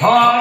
Hallelujah.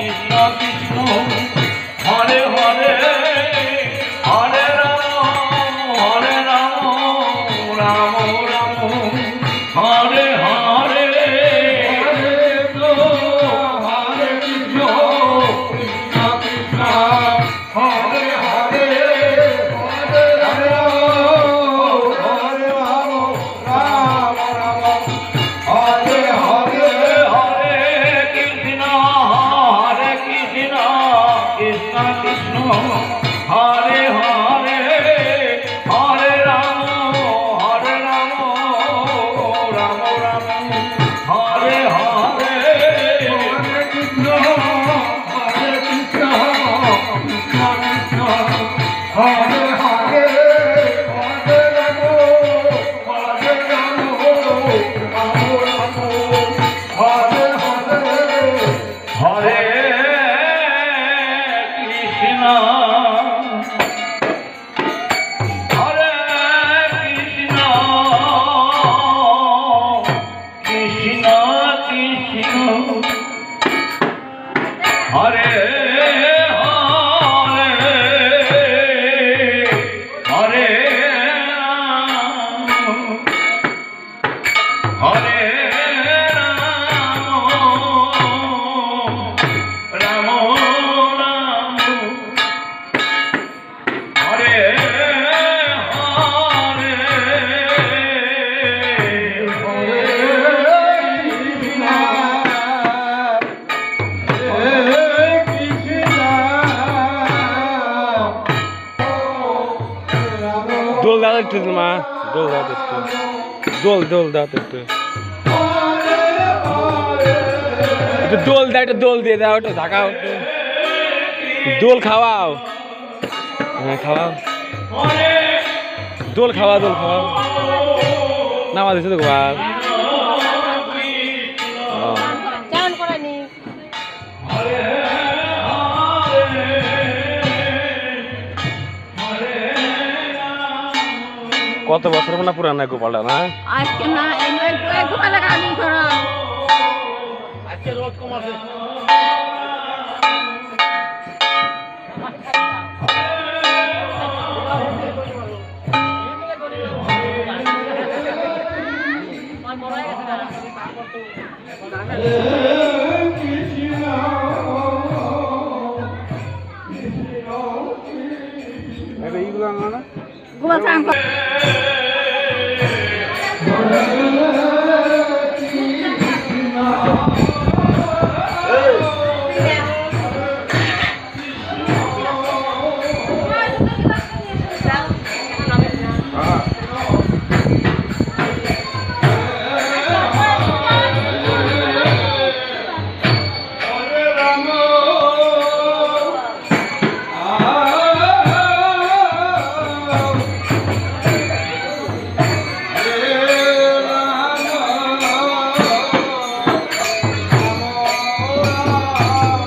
Krishna Krishna হরে দোল দাও একটু মা দোল দাও তো একটু দোল দোল দাও তো একটু একটু দোল দাও একটু দোল দিয়ে দাও একটু ঢাকাও একটু দোল খাওয়াও। হ্যাঁ খাওয়াও। দোল খাওয়া দোল খাওয়াও। নামা দিছে তো কত বছর না পুরানা গোপালটা না? আজকে না এই গোপালে গানি করো এইগুলো গোপাল চান করে। হরে thinking.